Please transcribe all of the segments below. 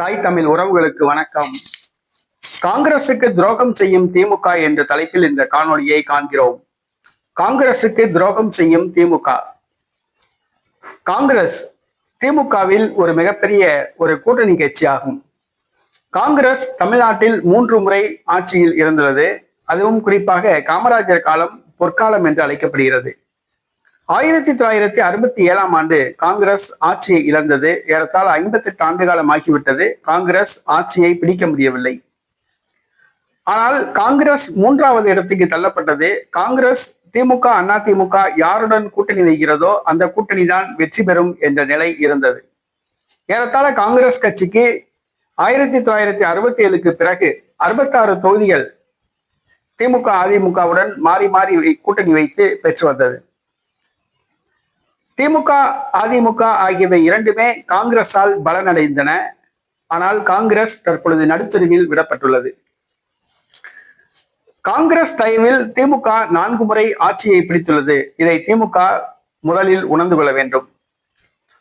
தாய் தமிழ் உறவுகளுக்கு வணக்கம். காங்கிரசுக்கு துரோகம் செய்யும் திமுக என்ற தலைப்பில் இந்த காணொளியை காண்கிறோம். காங்கிரசுக்கு துரோகம் செய்யும் திமுக. காங்கிரஸ் திமுகவில் ஒரு மிகப்பெரிய ஒரு கூட்டணி கட்சியாகும். காங்கிரஸ் தமிழ்நாட்டில் மூன்று முறை ஆட்சியில் இருந்துள்ளது. அதுவும் குறிப்பாக காமராஜர் காலம் பொற்காலம் என்று அழைக்கப்படுகிறது. ஆயிரத்தி தொள்ளாயிரத்தி அறுபத்தி ஏழாம் ஆண்டு காங்கிரஸ் ஆட்சியை இழந்தது. ஏறத்தாழ ஐம்பத்தெட்டு ஆண்டு காலம் ஆகிவிட்டது காங்கிரஸ் ஆட்சியை பிடிக்க முடியவில்லை. ஆனால் காங்கிரஸ் மூன்றாவது இடத்துக்கு தள்ளப்பட்டது. காங்கிரஸ் திமுக அண்ணா திமுக யாருடன் கூட்டணி வைக்கிறதோ அந்த கூட்டணி தான் வெற்றி பெறும் என்ற நிலை இருந்தது. ஏறத்தாழ காங்கிரஸ் கட்சிக்கு ஆயிரத்தி தொள்ளாயிரத்தி அறுபத்தி ஏழுக்கு பிறகு அறுபத்தாறு தொகுதிகள் திமுக அதிமுகவுடன் மாறி மாறி கூட்டணி வைத்து பெற்று வந்தது. திமுக அதிமுக ஆகியவை இரண்டுமே காங்கிரஸால் பலனடைந்தன. ஆனால் காங்கிரஸ் தற்பொழுது நடுத்தருவில் விடப்பட்டுள்ளது. காங்கிரஸ் தயவில் திமுக நான்கு முறை ஆட்சியை பிடித்துள்ளது. இதை திமுக முதலில் உணர்ந்து கொள்ள வேண்டும்.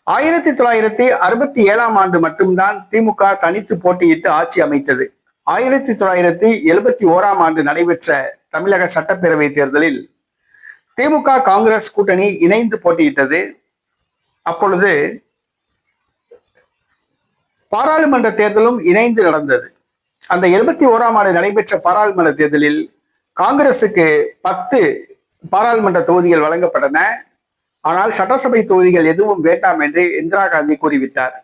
ஆயிரத்தி தொள்ளாயிரத்தி அறுபத்தி ஏழாம் ஆண்டு மட்டும்தான் திமுக தனித்து போட்டியிட்டு ஆட்சி அமைத்தது. ஆயிரத்தி தொள்ளாயிரத்தி எழுபத்தி ஓராம் ஆண்டு நடைபெற்ற தமிழக சட்டப்பேரவை தேர்தலில் திமுக காங்கிரஸ் கூட்டணி இணைந்து போட்டியிட்டது. அப்பொழுது பாராளுமன்ற தேர்தலும் இணைந்து நடந்தது. அந்த எழுபத்தி ஓராம் ஆண்டு நடைபெற்ற பாராளுமன்ற தேர்தலில் காங்கிரசுக்கு பத்து பாராளுமன்ற தொகுதிகள் வழங்கப்பட்டன. ஆனால் சட்டசபை தொகுதிகள் எதுவும் வேண்டாம் என்று இந்திரா காந்தி கூறிவிட்டார்.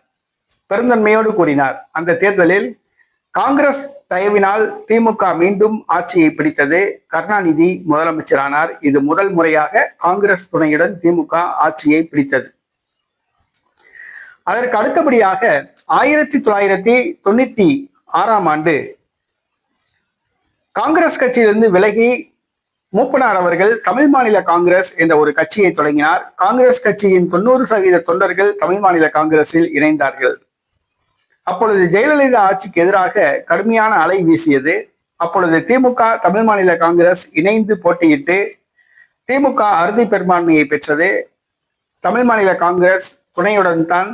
பெருந்தன்மையோடு கூறினார். அந்த தேர்தலில் காங்கிரஸ் தயவினால் திமுக மீண்டும் ஆட்சியை பிடித்தது. கருணாநிதி முதலமைச்சரானார். இது முதல் முறையாக காங்கிரஸ் துணையுடன் திமுக ஆட்சியை பிடித்தது. அதற்கு அடுத்தபடியாக ஆயிரத்தி தொள்ளாயிரத்தி தொண்ணூத்தி ஆறாம் ஆண்டு காங்கிரஸ் கட்சியிலிருந்து விலகி மூப்பனார் அவர்கள் தமிழ் மாநில காங்கிரஸ் என்ற ஒரு கட்சியை தொடங்கினார். காங்கிரஸ் கட்சியின் தொண்ணூறு சதவீத தொண்டர்கள் தமிழ் மாநில காங்கிரஸில் இணைந்தார்கள். அப்பொழுது ஜெயலலிதா ஆட்சிக்கு எதிராக கடுமையான அலை வீசியது. அப்பொழுது திமுக தமிழ் மாநில காங்கிரஸ் இணைந்து போட்டியிட்டு திமுக அறுதி பெரும்பான்மையை பெற்றது. தமிழ் மாநில காங்கிரஸ் துணையுடன் தான்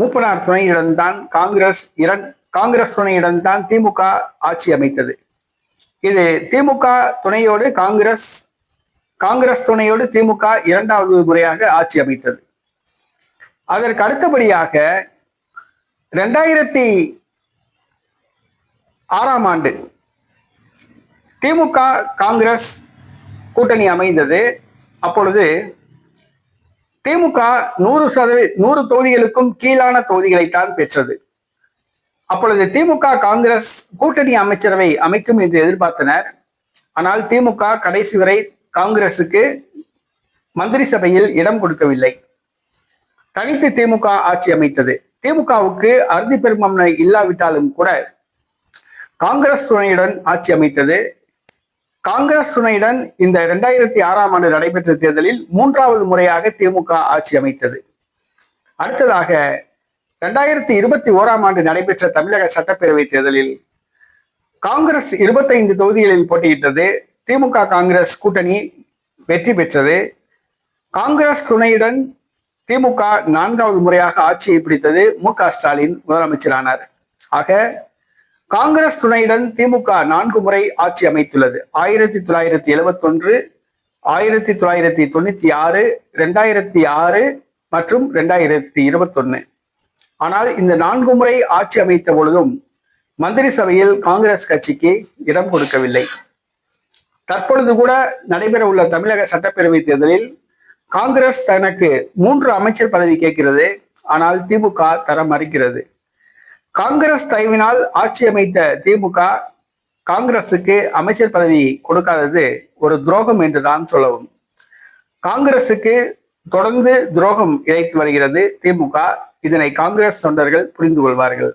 மூப்பனார் துணையுடன் தான் காங்கிரஸ் இரண் காங்கிரஸ் துணையுடன் தான் திமுக ஆட்சி அமைத்தது. இது திமுக துணையோடு காங்கிரஸ் காங்கிரஸ் துணையோடு திமுக இரண்டாவது முறையாக ஆட்சி அமைத்தது. அதற்கு அடுத்தபடியாக ரெண்டாயிரத்தி ஆறாம் ஆண்டு திமுக காங்கிரஸ் கூட்டணி அமைந்தது. அப்பொழுது திமுக நூறு சதவீத நூறு தொகுதிகளுக்கும் கீழான தொகுதிகளைத்தான் பெற்றது. அப்பொழுது திமுக காங்கிரஸ் கூட்டணி அமைச்சரவை அமைக்கும் என்று எதிர்பார்த்தனர். ஆனால் திமுக கடைசி வரை காங்கிரசுக்கு மந்திரி சபையில் இடம் கொடுக்கவில்லை. தனித்து திமுக ஆட்சி அமைத்தது. திமுகவுக்கு அறுதி பெரும்பான்மை இல்லாவிட்டாலும் கூட காங்கிரஸ் துணையுடன் ஆட்சி அமைத்தது. காங்கிரஸ் துணையுடன் இந்த இரண்டாயிரத்தி ஆறாம் ஆண்டு நடைபெற்ற தேர்தலில் மூன்றாவது முறையாக திமுக ஆட்சி அமைத்தது. அடுத்ததாக இரண்டாயிரத்தி இருபத்தி ஓராம் ஆண்டு நடைபெற்ற தமிழக சட்டப்பேரவை தேர்தலில் காங்கிரஸ் இருபத்தைந்து தொகுதிகளில் போட்டியிட்டது. திமுக காங்கிரஸ் கூட்டணி வெற்றி பெற்றது. காங்கிரஸ் துணையுடன் திமுக நான்காவது முறையாக ஆட்சியை பிடித்தது மு க ஸ்டாலின் முதலமைச்சரானார். ஆக காங்கிரஸ் துணையுடன் திமுக நான்கு முறை ஆட்சி அமைத்துள்ளது. ஆயிரத்தி தொள்ளாயிரத்தி எழுபத்தி ஒன்று ஆயிரத்தி தொள்ளாயிரத்தி தொண்ணூத்தி ஆறு ரெண்டாயிரத்தி ஆறு மற்றும் ரெண்டாயிரத்தி இருபத்தொன்னு. ஆனால் இந்த நான்கு முறை ஆட்சி அமைத்த பொழுதும் மந்திரி சபையில் காங்கிரஸ் கட்சிக்கு இடம் கொடுக்கவில்லை. தற்பொழுது கூட நடைபெற உள்ள தமிழக சட்டப்பேரவை தேர்தலில் காங்கிரஸ் தனக்கு மூன்று அமைச்சர் பதவி கேட்கிறது. ஆனால் திமுக தர மறுக்கிறது. காங்கிரஸ் தயவினால் ஆட்சி அமைத்த திமுக காங்கிரசுக்கு அமைச்சர் பதவி கொடுக்காதது ஒரு துரோகம் என்றுதான் சொல்லவும். காங்கிரசுக்கு தொடர்ந்து துரோகம் இழைத்து வருகிறது திமுக. இதனை காங்கிரஸ் தொண்டர்கள் புரிந்து கொள்வார்கள்.